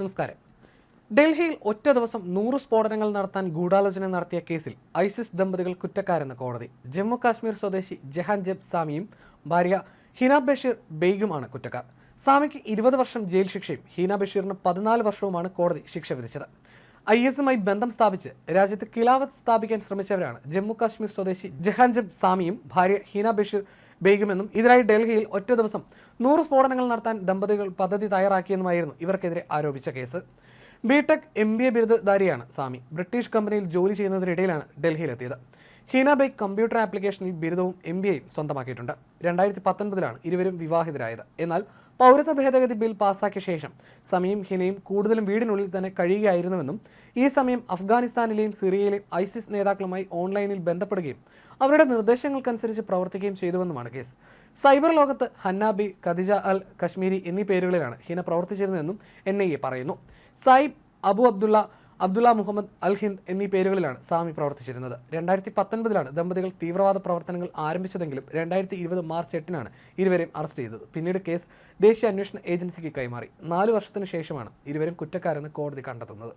നമസ്കാരം. ഡൽഹിയിൽ ഒറ്റ ദിവസം നൂറ് സ്ഫോടനങ്ങൾ നടത്താൻ ഗൂഢാലോചന നടത്തിയ കേസിൽ ഐസിസ് ദമ്പതികൾ കുറ്റക്കാരെന്ന കോടതി. ജമ്മു കാശ്മീർ സ്വദേശി ജഹാൻ ജബ് സാമിയും ഭാര്യ ഹിന ബഷീർ ബെയ്ഗുമാണ് കുറ്റക്കാർ. സാമിക്ക് ഇരുപത് വർഷം ജയിൽ ശിക്ഷയും ഹീന ബഷീറിന് പതിനാല് വർഷവുമാണ് കോടതി ശിക്ഷ വിധിച്ചത്. ഐ എസുമായി ബന്ധം സ്ഥാപിച്ച് രാജ്യത്ത് കിലാവത്ത് സ്ഥാപിക്കാൻ ശ്രമിച്ചവരാണ് ജമ്മു കാശ്മീർ സ്വദേശി ജഹാൻ ജബ് സാമിയും ഭാര്യ ഹീന ബഷീർ ബേഗുമെന്നും ഇതിനായി ഡൽഹിയിൽ ഒറ്റ ദിവസം നൂറ് സ്ഫോടനങ്ങൾ നടത്താൻ ദമ്പതികൾ പദ്ധതി തയ്യാറാക്കിയെന്നുമായിരുന്നു ഇവർക്കെതിരെ ആരോപിച്ച case. BTech M B A ബിരുദധാരിയാണ് Sami. British കമ്പനിയിൽ ജോലി ചെയ്യുന്നതിനിടയിലാണ് ഡൽഹിയിലെത്തിയത്. ഹീന ബൈക്ക് കമ്പ്യൂട്ടർ ആപ്ലിക്കേഷനിൽ ബിരുദവും എം ബി എയും സ്വന്തമാക്കിയിട്ടുണ്ട്. രണ്ടായിരത്തി പത്തൊൻപതിലാണ് ഇരുവരും വിവാഹിതരായത്. എന്നാൽ പൗരത്വ ഭേദഗതി ബിൽ പാസാക്കിയ ശേഷം സമയം ഹിനയും കൂടുതലും വീടിനുള്ളിൽ തന്നെ കഴിയുകയായിരുന്നുവെന്നും ഈ സമയം അഫ്ഗാനിസ്ഥാനിലെയും സിറിയയിലെയും ഐസിസ് നേതാക്കളുമായി ഓൺലൈനിൽ ബന്ധപ്പെടുകയും അവരുടെ നിർദ്ദേശങ്ങൾക്കനുസരിച്ച് പ്രവർത്തിക്കുകയും ചെയ്തുവെന്നുമാണ് കേസ്. സൈബർ ലോകത്ത് ഹന്നാബി ഖദിജ അൽ കശ്മീരി എന്നീ പേരുകളിലാണ് ഹിന പ്രവർത്തിച്ചിരുന്നതെന്നും എൻ ഐ എ പറയുന്നു. സൈബ് അബു അബ്ദുള്ള അബ്ദുള്ള മുഹമ്മദ് അൽ ഹിന്ദ് എന്നീ പേരുകളിലാണ് സാമി പ്രവർത്തിച്ചിരുന്നത്. രണ്ടായിരത്തി പത്തൊൻപതിലാണ് ദമ്പതികൾ തീവ്രവാദ പ്രവർത്തനങ്ങൾ ആരംഭിച്ചതെങ്കിലും രണ്ടായിരത്തി ഇരുപത് മാർച്ച് എട്ടിനാണ് ഇരുവരെയും അറസ്റ്റ് ചെയ്തത്. പിന്നീട് കേസ് ദേശീയ അന്വേഷണ ഏജൻസിക്ക് കൈമാറി. നാല് വർഷത്തിന് ശേഷമാണ് ഇരുവരും കുറ്റക്കാരെന്ന് കോടതി കണ്ടെത്തുന്നത്.